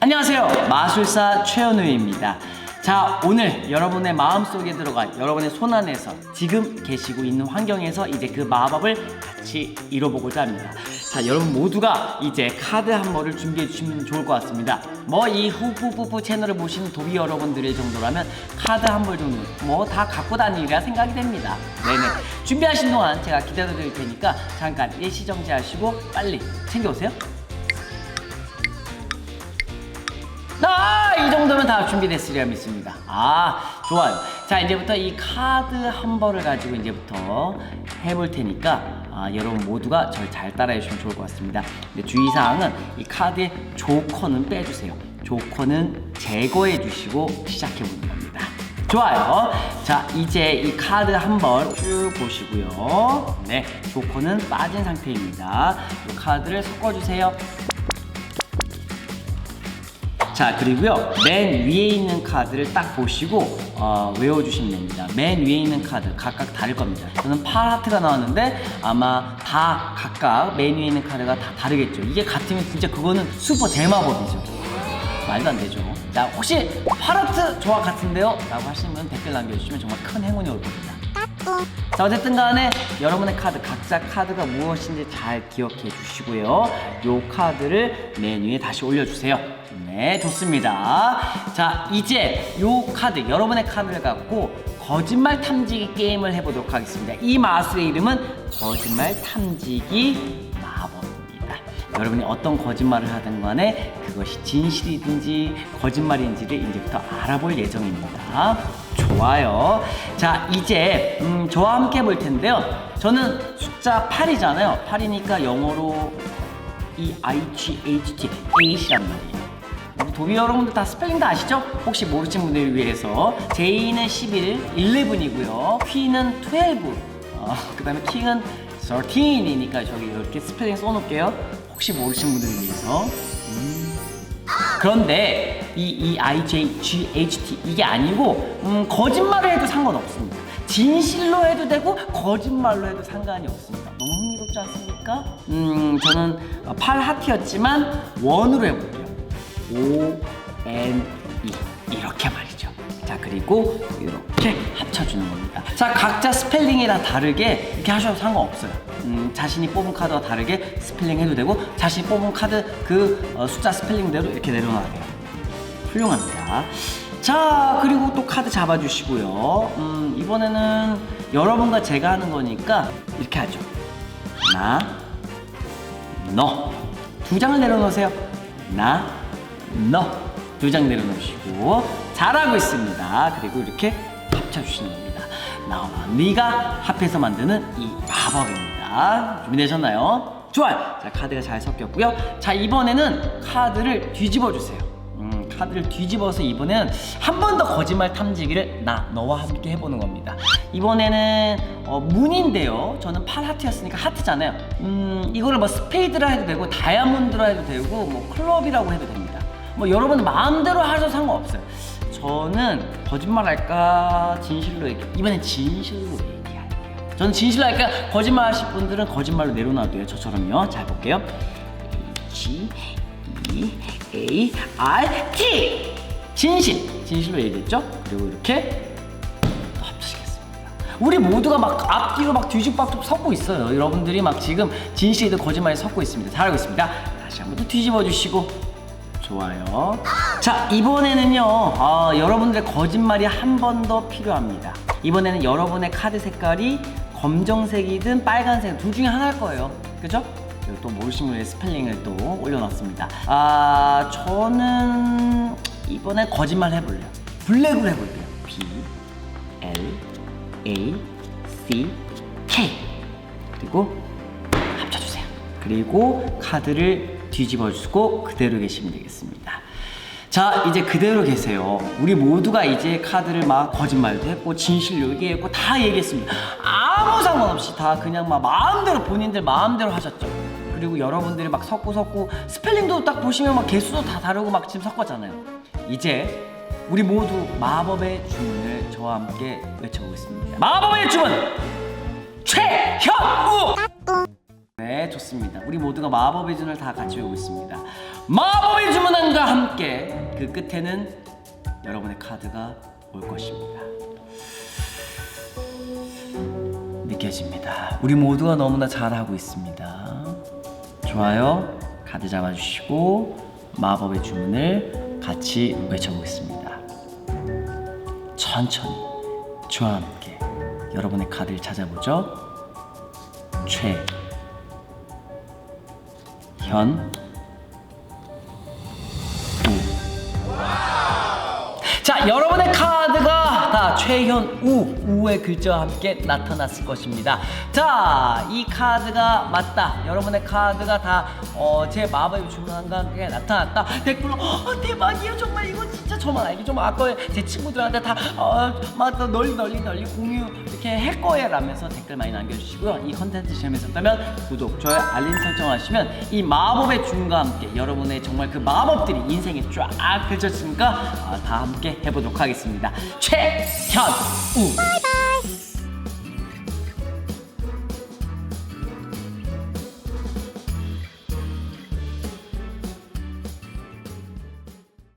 안녕하세요. 마술사 최현우입니다. 자, 오늘 여러분의 마음속에 들어간 여러분의 손 안에서 지금 계시고 있는 환경에서 이제 그 마법을 같이 이뤄보고자 합니다. 자, 여러분 모두가 이제 카드 한 벌을 준비해 주시면 좋을 것 같습니다. 뭐 이 후후후후 채널을 보시는 도비 여러분들의 정도라면 카드 한 벌 정도 뭐 다 갖고 다니리라 생각이 됩니다. 네네. 준비하신 동안 제가 기다려 드릴 테니까 잠깐 일시 정지하시고 빨리 챙겨오세요. 이 정도면 다 준비됐으리라 믿습니다. 아, 좋아요. 자, 이제부터 이 카드 한 벌을 가지고 이제부터 해볼 테니까 아, 여러분 모두가 저를 잘 따라해 주시면 좋을 것 같습니다. 근데 주의사항은 이 카드의 조커는 빼주세요. 조커는 제거해 주시고 시작해 보는 겁니다. 좋아요. 자, 이제 이 카드 한벌쭉 보시고요. 네, 조커는 빠진 상태입니다. 이 카드를 섞어주세요. 자 그리고요. 맨 위에 있는 카드를 딱 보시고 어, 외워주시면 됩니다. 맨 위에 있는 카드 각각 다를 겁니다. 저는 팔 하트가 나왔는데 아마 다 각각 맨 위에 있는 카드가 다 다르겠죠. 이게 같으면 진짜 그거는 슈퍼 대마법이죠. 말도 안 되죠. 자 혹시 팔 하트 조합 같은데요? 라고 하시는 분 댓글 남겨주시면 정말 큰 행운이 올 겁니다 자 어쨌든 간에 여러분의 카드 각자 카드가 무엇인지 잘 기억해 주시고요. 요 카드를 메뉴에 다시 올려주세요. 네 좋습니다. 자 이제 요 카드 여러분의 카드를 갖고 거짓말 탐지기 게임을 해보도록 하겠습니다. 이 마술의 이름은 거짓말 탐지기 마법입니다. 여러분이 어떤 거짓말을 하든 간에 그것이 진실이든지 거짓말인지를 이제부터 알아볼 예정입니다. 좋아요. 자, 이제 음, 저와 함께 볼 텐데요. 저는 숫자 8이잖아요. 8이니까 영어로 E I G H T H란 말이에요. 도비 여러분들 다 스펠링 다 아시죠? 혹시 모르신 분들을 위해서 J는 11, 11이고요. Q는 12, 어, 그 다음에 K는 13이니까 저기 이렇게 스펠링 써놓을게요. 혹시 모르신 분들을 위해서. 음. 그런데 이, 이 I, J, G, H, T 이게 아니고 음, 거짓말을 해도 상관없습니다. 진실로 해도 되고 거짓말로 해도 상관이 없습니다. 너무 흥미롭지 않습니까? 음, 저는 8 하트였지만 원으로 해볼게요. O, N, E 이렇게 말이죠. 자 그리고 이렇게 합쳐주는 겁니다. 자 각자 스펠링이 다 다르게 이렇게 하셔도 상관없어요. 음, 자신이 뽑은 카드와 다르게 스펠링 해도 되고 자신이 뽑은 카드 그 어, 숫자 스펠링대로 이렇게 내려놔야 돼요. 훌륭합니다. 자 그리고 또 카드 잡아주시고요. 음, 이번에는 여러분과 제가 하는 거니까 이렇게 하죠. 나, 너. 두 장을 내려놓으세요. 나, 너. 두 장 내려놓으시고 잘하고 있습니다. 그리고 이렇게 합쳐주시는 겁니다. 나와 네가 합해서 만드는 이 마법입니다. 준비되셨나요? 좋아요. 자 카드가 잘 섞였고요. 자 이번에는 카드를 뒤집어 주세요. 음, 카드를 뒤집어서 이번에는 한 번 더 거짓말 탐지기를 나 너와 함께 해보는 겁니다. 이번에는 어, 문인데요. 저는 팔 하트였으니까 하트잖아요. 음, 이거를 뭐 스페이드라 해도 되고 다이아몬드라 해도 되고 뭐 클럽이라고 해도 됩니다. 뭐 여러분 마음대로 하셔도 상관없어요. 저는 거짓말 할까 진실로 얘기 이번엔 진실로 얘기할게요. 저는 진실로 할까 거짓말 하실 분들은 거짓말로 내려놔도요. 저처럼요. 잘 볼게요. H E A R T 진실 진실로 얘기했죠. 그리고 이렇게 또 합치겠습니다. 우리 모두가 막 앞뒤로 막 뒤집박죽 섞고 있어요. 여러분들이 막 지금 진실이든 거짓말이 섞고 있습니다. 잘하고 있습니다. 다시 한번 또 뒤집어 주시고 좋아요. 자, 이번에는요, 아, 여러분들의 거짓말이 한 번 더 필요합니다. 이번에는 여러분의 카드 색깔이 검정색이든 빨간색 둘 중에 하나일 거예요. 그죠? 또 모르시는 분의 스펠링을 또 올려놨습니다. 아, 저는 이번에 거짓말 해볼래요. 블랙으로 해볼게요. B, L, A, C, K. 그리고 합쳐주세요. 그리고 카드를 뒤집어 주고 그대로 계시면 되겠습니다. 자, 이제 그대로 계세요. 우리 모두가 이제 카드를 막 거짓말도 했고 진실로 얘기했고 다 얘기했습니다. 아무 상관없이 다 그냥 막 마음대로 본인들 마음대로 하셨죠. 그리고 여러분들이 막 섞고 섞고 스펠링도 딱 보시면 막 개수도 다 다르고 막 지금 섞었잖아요. 이제 우리 모두 마법의 주문을 저와 함께 외쳐보겠습니다. 마법의 주문 최현우. 네, 좋습니다. 우리 모두가 마법의 주문을 다 같이 외우고 있습니다. 마법의 주문함과 함께 그 끝에는 여러분의 카드가 올 것입니다. 느껴집니다. 우리 모두가 너무나 잘하고 있습니다. 좋아요. 카드 잡아주시고 마법의 주문을 같이 외쳐보겠습니다. 천천히 저와 함께 여러분의 카드를 찾아보죠. 최, 현, 우. 자, 여러분의 카드가 다 최현 우, 우의 글자와 함께 나타났을 것입니다. 자, 이 카드가 맞다. 여러분의 카드가 다, 어, 제 마법의 주문과 함께 나타났다. 댓글로, 어, 대박이에요. 정말 이거 진짜 저만 알기 좀 아까 제 친구들한테 다, 어, 맞다. 널리 널리 널리 공유 이렇게 할 거예요. 라면서 댓글 많이 남겨주시고요. 이 컨텐츠 재밌었다면 구독, 좋아요, 알림 설정 하시면 이 마법의 주문과 함께 여러분의 정말 그 마법들이 인생에 쫙 펼쳐지니까 아, 다 함께 해보도록 하겠습니다. 최 현우